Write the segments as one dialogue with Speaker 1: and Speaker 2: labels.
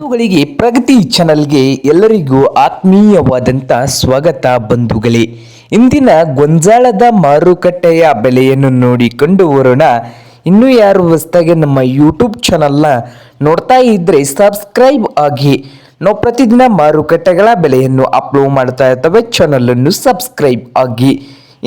Speaker 1: ಬಂಧುಗಳಿಗೆ ಪ್ರಗತಿ ಚಾನಲ್ಗೆ ಎಲ್ಲರಿಗೂ ಆತ್ಮೀಯವಾದಂಥ ಸ್ವಾಗತ ಬಂಧುಗಳೇ. ಇಂದಿನ ಗೊಂಜಾಳದ ಮಾರುಕಟ್ಟೆಯ ಬೆಲೆಯನ್ನು ನೋಡಿಕೊಂಡು ಬರೋಣ ಇನ್ನೂ ಯಾರು ಹೊಸದಾಗಿ ನಮ್ಮ ಯೂಟ್ಯೂಬ್ ಚಾನಲ್ನ ನೋಡ್ತಾ ಇದ್ದರೆ ಸಬ್ಸ್ಕ್ರೈಬ್ ಆಗಿ. ನಾವು ಪ್ರತಿದಿನ ಮಾರುಕಟ್ಟೆಗಳ ಬೆಲೆಯನ್ನು ಅಪ್ಲೋಡ್ ಮಾಡ್ತಾ ಇರ್ತವೆ ಚಾನಲನ್ನು ಸಬ್ಸ್ಕ್ರೈಬ್ ಆಗಿ.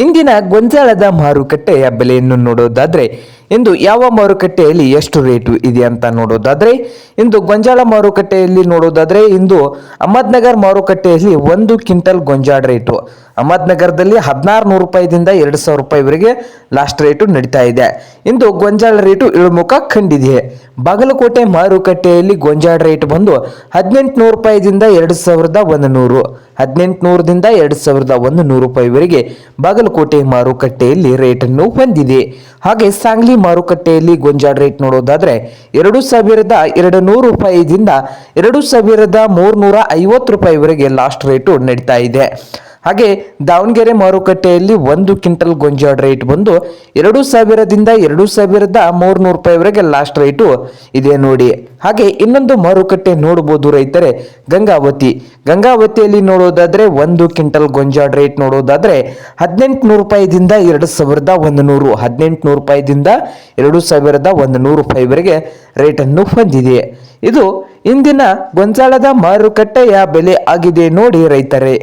Speaker 1: ಇಂದಿನ ಗೊಂಜಾಳದ ಮಾರುಕಟ್ಟೆಯ ಬೆಲೆಯನ್ನು ನೋಡೋದಾದ್ರೆ ಇಂದು ಯಾವ ಮಾರುಕಟ್ಟೆಯಲ್ಲಿ ಎಷ್ಟು ರೇಟು ಇದೆ ಅಂತ ನೋಡೋದಾದ್ರೆ, ಇಂದು ಗೊಂಜಾಳ ಮಾರುಕಟ್ಟೆಯಲ್ಲಿ ನೋಡೋದಾದ್ರೆ, ಇಂದು ಅಹಮದ್ನಗರ್ ಮಾರುಕಟ್ಟೆಯಲ್ಲಿ ಒಂದು ಕ್ವಿಂಟಲ್ ಗೊಂಜಾಳ ರೇಟು. ಅಹಮದ್ನಗರದಲ್ಲಿ ಹದಿನಾರು ನೂರು ರೂಪಾಯಿದಿಂದ ಎರಡು ಸಾವಿರ ರೂಪಾಯಿವರೆಗೆ ಲಾಸ್ಟ್ ರೇಟು ನಡೀತಾ ಇದೆ. ಇಂದು ಗೊಂಜಾಳ ರೇಟು ಇಳುಮುಖ ಕಂಡಿದೆ. ಬಾಗಲಕೋಟೆ ಮಾರುಕಟ್ಟೆಯಲ್ಲಿ ಗೊಂಜಾಳ ರೇಟ್ ಬಂದು ಹದಿನೆಂಟು ನೂರು ರೂಪಾಯಿದಿಂದ ಎರಡು ಸಾವಿರದ ಒಂದು ನೂರು ಹದಿನೆಂಟು ನೂರದಿಂದ ಎರಡು ಸಾವಿರದ ಒಂದು ನೂರು ರೂಪಾಯಿವರೆಗೆ ಬಾಗಲಕೋಟೆ ಮಾರುಕಟ್ಟೆಯಲ್ಲಿ ರೇಟನ್ನು ಹೊಂದಿದೆ. ಹಾಗೆ ಸಾಂಗ್ಲಿ ಮಾರುಕಟ್ಟೆಯಲ್ಲಿ ಗೊಂಜಾಳ ರೇಟ್ ನೋಡೋದಾದ್ರೆ ಎರಡು ಸಾವಿರದ ಎರಡು ನೂರು ರೂಪಾಯಿದಿಂದ ಎರಡು ಸಾವಿರದ ಮೂರ್ನೂರ ಐವತ್ತು ರೂಪಾಯಿವರೆಗೆ ಲಾಸ್ಟ್ ರೇಟು ನಡೀತಾ ಇದೆ. ಹಾಗೆ ದಾವಣಗೆರೆ ಮಾರುಕಟ್ಟೆಯಲ್ಲಿ ಒಂದು ಕ್ವಿಂಟಲ್ ಗೊಂಜಾಳ ರೇಟ್ ಬಂದು ಎರಡು ಸಾವಿರದಿಂದ ಎರಡು ಸಾವಿರದ ಮೂರ್ನೂರು ರೂಪಾಯಿವರೆಗೆ ಲಾಸ್ಟ್ ರೇಟು ಇದೆ ನೋಡಿ. ಹಾಗೆ ಇನ್ನೊಂದು ಮಾರುಕಟ್ಟೆ ನೋಡಬಹುದು ರೈತರೆ, ಗಂಗಾವತಿ. ಗಂಗಾವತಿಯಲ್ಲಿ ನೋಡೋದಾದ್ರೆ ಒಂದು ಕ್ವಿಂಟಲ್ ಗೊಂಜಾಳ ರೇಟ್ ನೋಡೋದಾದ್ರೆ ಹದಿನೆಂಟು ನೂರು ರೂಪಾಯಿದಿಂದ ಎರಡು ಸಾವಿರದ ಒಂದು ನೂರು ಹದಿನೆಂಟು ನೂರು ರೂಪಾಯಿದಿಂದ ಎರಡು ಸಾವಿರದ ಒಂದು ನೂರು ರೂಪಾಯಿವರೆಗೆ ರೇಟನ್ನು ಹೊಂದಿದೆ. ಇದು ಇಂದಿನ ಗೊಂಜಾಳದ ಮಾರುಕಟ್ಟೆಯ ಬೆಲೆ ಆಗಿದೆ ನೋಡಿ ರೈತರೇ.